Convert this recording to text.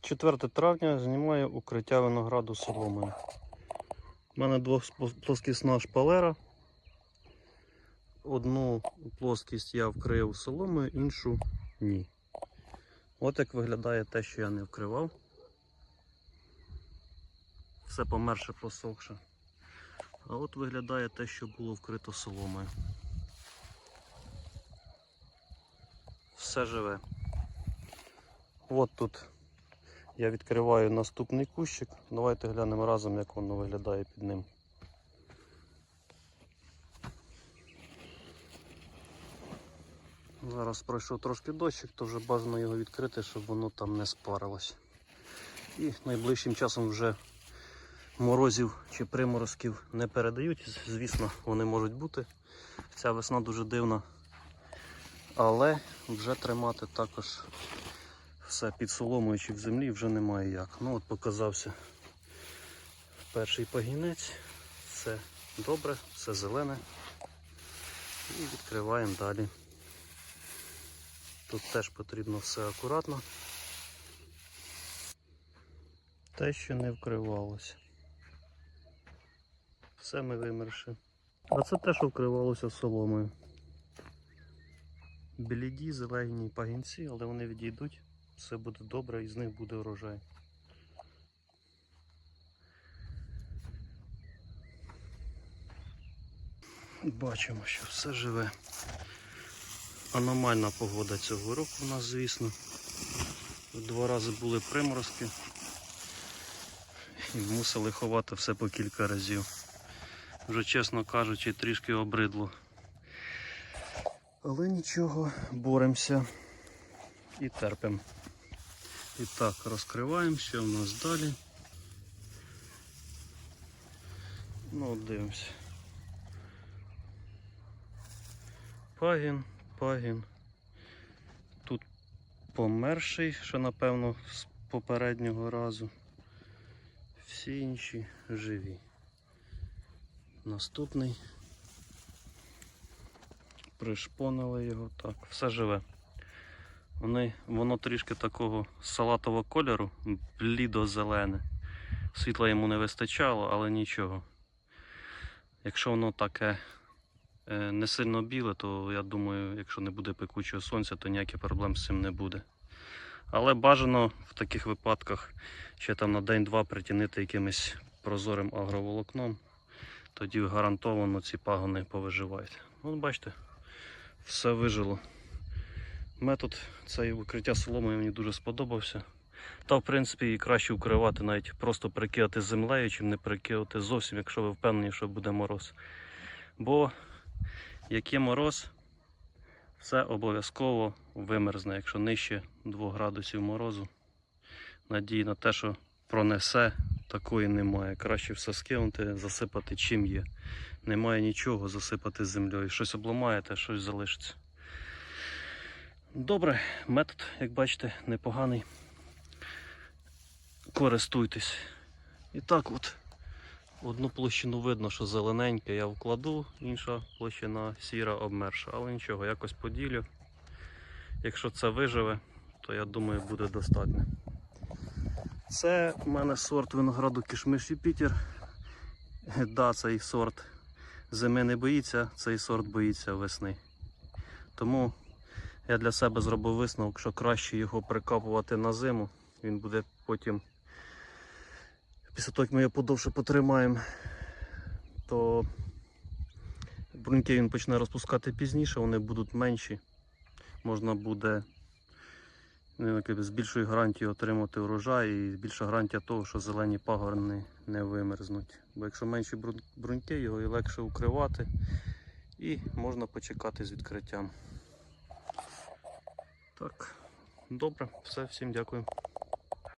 4 травня знімаю укриття винограду соломою. У мене двоплоскісна шпалера. Одну плоскість я вкрив соломою, іншу ні. От як виглядає те, що я не вкривав. Все померше просохше. А от виглядає те, що було вкрито соломою. Все живе. От тут я відкриваю наступний кущик. Давайте глянемо разом, як воно виглядає під ним. Зараз пройшов трошки дощик, то вже бажано його відкрити, щоб воно там не спарилось. І найближчим часом вже морозів чи приморозків не передають. Звісно, вони можуть бути. Ця весна дуже дивна. Але вже тримати також все під чи в землі вже немає як. Ну от показався перший пагінець. Все добре, все зелене. І відкриваємо далі. Тут теж потрібно все акуратно. Те, що не вкривалося. Все ми вимерши. А це те, що вкривалося соломою. Бліді, зелені пагінці, але вони відійдуть, все буде добре і з них буде урожай. Бачимо, що все живе. Аномальна погода цього року у нас, звісно. Два рази були приморозки і мусили ховати все по кілька разів. Вже, чесно кажучи, трішки обридло. Але нічого, боремося і терпимо. І так, розкриваємо, що в нас далі. Ну, от. Пагін, пагін. Тут померший, що напевно з попереднього разу. Всі інші живі. Наступний. Пришпонили його так. Все живе. Вони, воно трішки такого салатового кольору, блідо-зелене. Світла йому не вистачало, але нічого. Якщо воно таке е, не сильно біле, то я думаю, якщо не буде пекучого сонця, то ніяких проблем з цим не буде. Але бажано в таких випадках ще там на день-два притінити якимось прозорим агроволокном. Тоді гарантовано ці пагони повиживають. От бачите, все вижило. Метод цей укриття соломою мені дуже сподобався. Та, в принципі, і краще укривати, навіть просто прикидати землею, чим не прикидати зовсім, якщо ви впевнені, що буде мороз. Бо як є мороз, все обов'язково вимерзне, якщо нижче 2 градусів морозу. Надії на те, що пронесе, такої немає. Краще все скинути, засипати чим є. Немає нічого, засипати землею. Щось обламаєте, щось залишиться. Добре, метод, як бачите, непоганий. Користуйтесь. І так от. Одну площину видно, що зелененьке я вкладу, інша площина сіра обмерша. Але нічого, якось поділю. Якщо це виживе, то я думаю буде достатньо. Це в мене сорт винограду кишмиш Юпітер. Да, цей сорт зими не боїться, цей сорт боїться весни. Тому я для себе зробив висновок, що краще його прикапувати на зиму. Він буде потім, після того, як ми його подовше потримаємо, то бруньки він почне розпускати пізніше, вони будуть менші. Можна буде ну, з більшою гарантією отримати урожай і більша гарантія того, що зелені пагорни не вимерзнуть. Бо якщо менші бруньки, його і легше укривати і можна почекати з відкриттям. Так, добре, все, всім дякую.